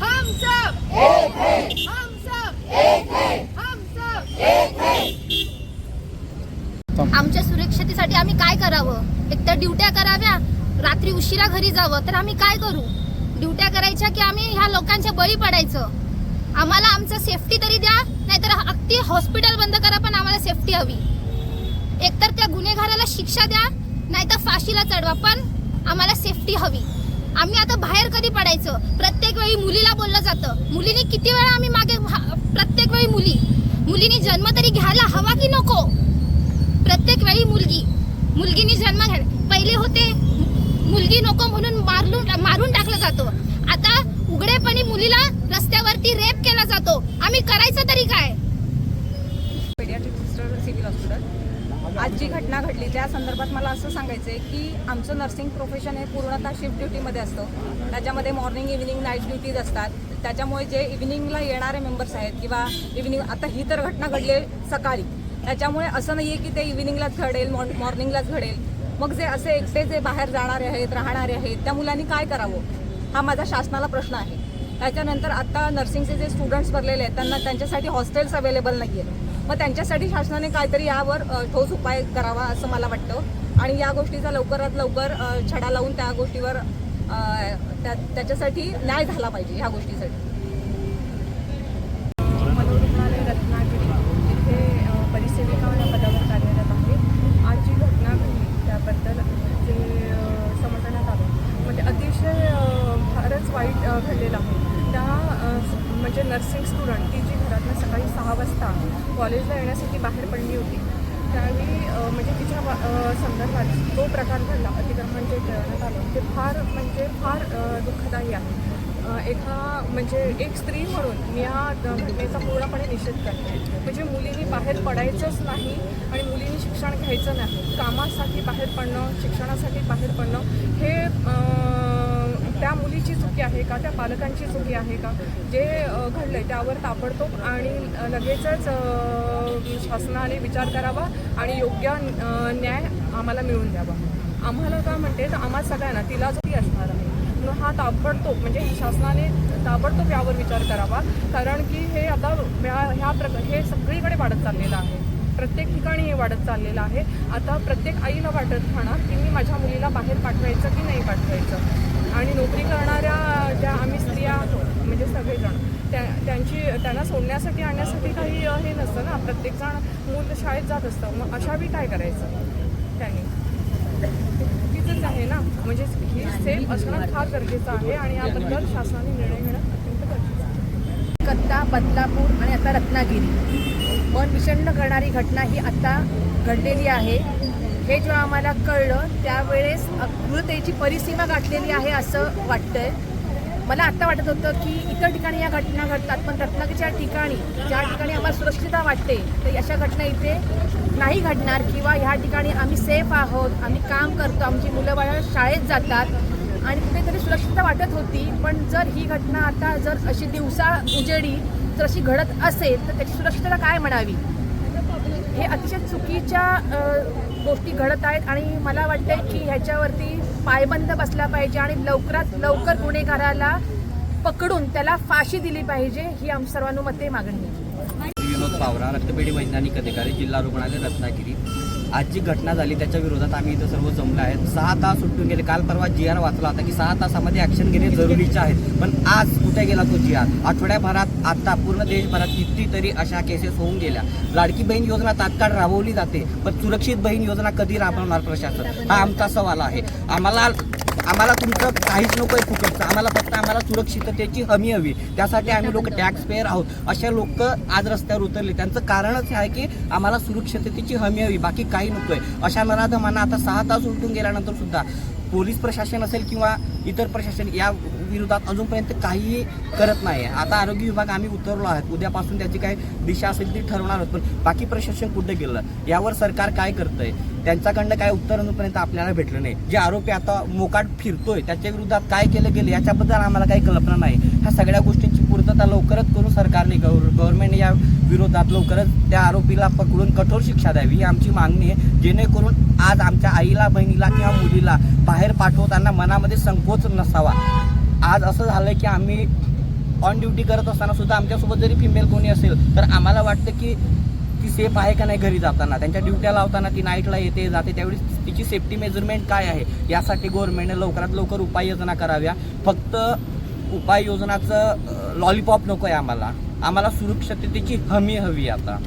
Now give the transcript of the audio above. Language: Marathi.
हम सब एक है. हम सब एक है. हम सब एक है. आमच्या सुरक्षतेसाठी आम्ही काय करावं? एक तर ड्युट्या कराव्या रात्री उशिरा घरी जावं तर आम्ही काय करू? ड्युट्या करायच्या की आम्ही ह्या लोकांच्या बळी पडायचं? आम्हाला आमचं सेफ्टी तरी द्या नाहीतर अगदी हॉस्पिटल बंद करा पण आम्हाला सेफ्टी हवी. एकतर त्या गुन्हेगाराला शिक्षा द्या नाहीतर फाशीला चढवा पण आम्हाला सेफ्टी हवी. आम्ही आता बाहेर कधी पडायचं? प्रत्येक वेळी मुलीला बोललं जातं. मुलीनी किती वेळा आम्ही मागे प्रत्येक वेळी मुली. मुलीनी जन्म तरी घ्यायला हवा की नको? प्रत्येक वेळी मुलगी. मुलगीनी जन्म घ्या. पहिले होते मुलगी नको म्हणून मारून मारून टाकलं जातो. आता उघडेपणी मुलीला रस्त्यावरती रेप केला जातो. आम्ही करायचं तरी काय पेडियाट्रिक सिस्टर सिव्हिल हॉस्पिटल आज जी घटना घडली त्या संदर्भात मला असं सांगायचं आहे की आमचं नर्सिंग प्रोफेशन हे पूर्णतः शिफ्ट ड्युटीमध्ये असतं. त्याच्यामध्ये मॉर्निंग इव्हिनिंग नाईट ड्युटीज असतात. त्याच्यामुळे जे इव्हिनिंगला येणारे मेंबर्स आहेत किंवा इव्हिनिंग आता ही तर घटना घडली आहे सकाळी. त्याच्यामुळे असं नाही आहे की ते इव्हिनिंगलाच घडेल मॉर्निंगलाच घडेल. मग जे असे एकटे जे बाहेर जाणारे आहेत राहणारे आहेत त्या मुलांनी काय करावं? हा माझा शासनाला प्रश्न आहे. त्याच्यानंतर आता नर्सिंगचे जे स्टुडंट्स भरलेले आहेत त्यांना त्यांच्यासाठी हॉस्टेल्स अवेलेबल नाही आहेत मग त्यांच्यासाठी शासनाने काहीतरी यावर ठोस उपाय करावा असं मला वाटतं. आणि या गोष्टीचा लवकरात लवकर छडा लावून त्या गोष्टीवर त्या त्याच्यासाठी न्याय झाला पाहिजे ह्या गोष्टीसाठी मनोरुग्णालय रत्नागिरी इथे अ, परिसेविका या पदावर कार्यरत आहे आज जी घटना घडली त्याबद्दल जे अ, समजण्यात आलं म्हणजे अतिशय अ, फारच वाईट अ, घडलेलं आहे त्या अ, स- म्हणजे नर्सिंग स्टुडंट ती जी घरातनं सकाळी सहा वाजता कॉलेजला येण्यासाठी बाहेर पडली होती. त्यावेळी म्हणजे तिच्या संदर्भात जो प्रकार घडला अतिक्रमण जे करण्यात आलं ते फार म्हणजे फार दुःखदायी आहे. एका म्हणजे एक स्त्री म्हणून मी या घटनेचा पूर्णपणे निषेध करते. म्हणजे मुलींनी बाहेर पडायचंच नाही आणि मुलींनी शिक्षण घ्यायचं नाही. कामासाठी बाहेर पडणं शिक्षणासाठी बाहेर पडणं हे त्या मुलीची चुकी आहे का? त्या पालकांची चुकी आहे का? जे घडलं घडलंय त्यावर ताबडतोब आणि लगेचच शासनाने विचार करावा आणि योग्य न्याय आम्हाला मिळवून द्यावा. आम्हाला काय म्हणते तर आम्हा सगळ्यांना तिला जरी असणार आहे म्हणून हा ताबडतोब म्हणजे शासनाने ताबडतोब यावर विचार करावा. कारण की हे आता ह्या ह्या प्रकार हे सगळीकडे वाढत चाललेलं आहे. प्रत्येक ठिकाणी हे वाढत चाललेलं आहे. आता प्रत्येक आईला वाटत राहणार की मी माझ्या मुलीला बाहेर पाठवायचं की नाही पाठवायचं? आणि नोकरी करणाऱ्या ज्या आम्ही स्त्रिया आहोत म्हणजे सगळेजण त्या त्यांची त्यांना सोडण्यासाठी आणण्यासाठी काही हे नसतं ना. प्रत्येकजण मूल शाळेत जात असतं. मग अशा काय करायचं? त्यांनी. चुकीचंच आहे ना. म्हणजे ही सेफ असणं फार गरजेचं आहे आणि याबद्दल शासनाने निर्णय घेणं कलकत्ता बदलापूर आणि आता रत्नागिरी. मन विषण्ण करणारी घटना ही आता घडलेली आहे. हे जेव्हा आम्हाला कळलं त्यावेळेस क्रूरतेची परिसीमा गाठलेली आहे असं वाटतंय. मला आता वाटत होतं की इतर ठिकाणी या घटना घडतात पण रत्नागिरीच्या ठिकाणी ज्या ठिकाणी आम्हाला सुरक्षितता वाटते तर अशा घटना इथे नाही घडणार किंवा ह्या ठिकाणी आम्ही सेफ आहोत आम्ही काम करतो आमची मुलं बाळं शाळेत जातात. आणि कुठेतरी सुरक्षितता वाटत होती पण जर ही घटना आता जर अशी दिवसा उजेडी जर अशी घडत असेल तर त्याची सुरक्षितता काय म्हणावी? हे अतिशय चुकीच्या गोष्टी घडत आहेत आणि मला वाटतंय की ह्याच्यावरती पायबंद बसला पाहिजे आणि लवकरात लवकर गुन्हेगाराला पकडून त्याला फाशी दिली पाहिजे ही आम सर्वानुमते मागणी विनोद पावरा रक्तपेढी वैज्ञानिक अधिकारी जिल्हा रुग्णालय रत्नागिरी. आज जी घटना झाली त्याच्या विरोधात आम्ही इथं सर्व जमलो आहेत सहा तास सुटून गेले. काल परवा जी आर वाचला होता की सहा तासामध्ये ऍक्शन घेणे जरुरीचे आहे. पण आज कुठे गेला तो जी आर आठवड्याभरात आता पूर्ण देशभरात कितीतरी अशा केसेस होऊन गेल्या. लाडकी बहीण योजना तात्काळ राबवली जाते पण सुरक्षित बहीण योजना कधी राबवणार प्रशासन? हा आमचा सवाल आहे. आम्हाला आम्हाला तुमचं काहीच नको आहे फुकटचं. आम्हाला फक्त आम्हाला सुरक्षिततेची हमी हवी. त्यासाठी आम्ही लोक टॅक्स पेअर आहोत. अशा लोक आज रस्त्यावर उतरले. त्यांचं कारणच हे आहे की आम्हाला सुरक्षिततेची हमी हवी. बाकी काही नको आहे. अशा नराधमांना आता सहा तास उलटून गेल्यानंतर सुद्धा पोलीस प्रशासन असेल किंवा इतर प्रशासन या विरोधात अजूनपर्यंत काहीही करत नाही आता आरोग्य विभाग आम्ही उतरलो आहोत. उद्यापासून त्याची काय दिशा असेल ती ठरवणार आहोत. पण बाकी प्रशासन कुठं गेलं? यावर सरकार काय करतंय? त्यांच्याकडनं काय उत्तर अजूनपर्यंत आपल्याला भेटलं नाही. जे आरोपी आता मोकाट फिरतोय त्याच्या विरोधात काय केलं गेलं याच्याबद्दल आम्हाला काही कल्पना नाही. ह्या सगळ्या गोष्टी पूर्तता लवकरच करून सरकारने गव्हर्नमेंट या विरोधात लवकरच त्या आरोपीला पकडून कठोर शिक्षा द्यावी. ही आमची मागणी आहे. जेणेकरून आज आमच्या आईला बहिणीला किंवा मुलीला बाहेर पाठवताना मनामध्ये संकोच नसावा. आज असं झालं की आम्ही ऑन ड्युटी करत असताना सुद्धा आमच्यासोबत जरी फिमेल कोणी असेल तर आम्हाला वाटतं की ती सेफ आहे का नाही घरी जाताना? त्यांच्या ड्युट्या लावताना ती नाईटला येते जाते त्यावेळी तिची सेफ्टी मेजरमेंट काय आहे? यासाठी गव्हर्नमेंटने लवकरात लवकर उपाययोजना कराव्या. फक्त उपाययोजनाचं लॉलीपॉप नको आहे आम्हाला. आम्हाला सुरक्षिततेची हमी हवी आता.